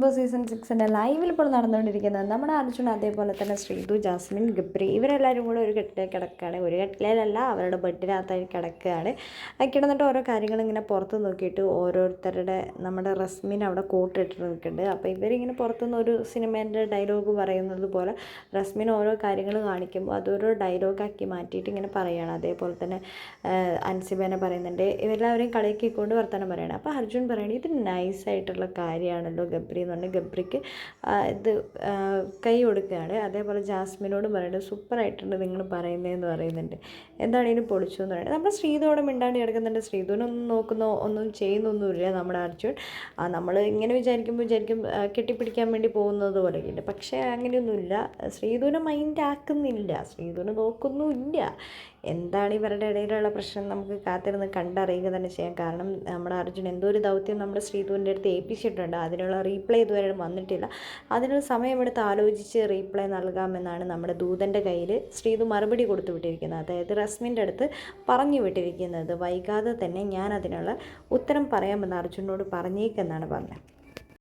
Big season സിക്സിന്റെ ലൈവിൽ ഇപ്പോൾ നടന്നുകൊണ്ടിരിക്കുന്നത് നമ്മുടെ അർജുൻ അതേപോലെ തന്നെ ശ്രീതു ജാസ്മിൻ ഗബ്രി ഇവരെല്ലാവരും കൂടെ ഒരു കെട്ടിലേക്ക് കിടക്കുകയാണ്. ഒരു കെട്ടിലല്ല അവരുടെ ബെഡിനകത്തായി കിടക്കുകയാണ്. കിടന്നിട്ട് ഓരോ കാര്യങ്ങൾ ഇങ്ങനെ പുറത്ത് നോക്കിയിട്ട് ഓരോരുത്തരുടെ നമ്മുടെ റസ്മിൻ അവിടെ കൂട്ടിട്ട് നിൽക്കുന്നുണ്ട്. അപ്പോൾ ഇവരിങ്ങനെ പുറത്തുനിന്ന് ഒരു സിനിമേന്റെ ഡയലോഗ് പറയുന്നത് പോലെ റസ്മിൻ ഓരോ കാര്യങ്ങൾ കാണിക്കുമ്പോൾ അതൊരു ഡയലോഗാക്കി മാറ്റിയിട്ട് ഇങ്ങനെ പറയുകയാണ്. അതേപോലെ തന്നെ അൻസിബേനെ പറയുന്നുണ്ട്. ഇവരെല്ലാവരെയും കളിയാക്കിക്കൊണ്ട് വർത്തമാനം പറയുകയാണ്. അപ്പോൾ അർജുൻ പറയുകയാണ് ഇത് നൈസായിട്ടുള്ള കാര്യമാണല്ലോ ഗബ്രി എന്ന് പറഞ്ഞാൽ ഗബ്രിക്ക് ഇത് കൈ കൊടുക്കുകയാണ്. അതേപോലെ ജാസ്മിനോട് പറയുന്നത് സൂപ്പറായിട്ടുണ്ട് നിങ്ങൾ പറയുന്നതെന്ന് പറയുന്നുണ്ട്. എന്താണ് ഇതിന് പൊളിച്ചു എന്ന് പറയുന്നത് നമ്മുടെ ശ്രീധോടെ മിണ്ടാണ്ട് കിടക്കുന്നുണ്ട്. ശ്രീതോനൊന്നും നോക്കുന്നോ ഒന്നും ചെയ്യുന്നൊന്നുമില്ല നമ്മുടെ അർജുൻ. നമ്മൾ ഇങ്ങനെ വിചാരിക്കുമ്പോൾ വിചാരിക്കും കെട്ടിപ്പിടിക്കാൻ വേണ്ടി പോകുന്നത് പോലെയുണ്ട് പക്ഷേ അങ്ങനെയൊന്നുമില്ല. ശ്രീധുവിനെ മൈൻഡ് ആക്കുന്നില്ല. ശ്രീധുവിനെ നോക്കുന്നുമില്ല. എന്താണ് ഇവരുടെ ഇടയിലുള്ള പ്രശ്നം നമുക്ക് കാത്തിരുന്ന് കണ്ടറിയുക തന്നെ ചെയ്യാം. കാരണം നമ്മുടെ അർജുൻ എന്തോ ഒരു ദൗത്യം നമ്മുടെ ശ്രീധുവിന്റെ അടുത്ത് ഏൽപ്പിച്ചിട്ടുണ്ട്. അതിനുള്ള റീപ്ലൈ ഇതുവരെ വന്നിട്ടില്ല. അതിനുള്ള സമയമെടുത്ത് ആലോചിച്ച് റീപ്ലൈ നൽകാമെന്നാണ് നമ്മുടെ ദൂതന്റെ കയ്യിൽ ശ്രീതു മറുപടി കൊടുത്തു വിട്ടിരിക്കുന്നത്. അതായത് റസ്മിന്റെ അടുത്ത് പറഞ്ഞു വിട്ടിരിക്കുന്നത് വൈകാതെ തന്നെ ഞാൻ അതിനുള്ള ഉത്തരം പറയാമെന്ന് അർജുനോട് പറഞ്ഞേക്കെന്നാണ് പറഞ്ഞത്.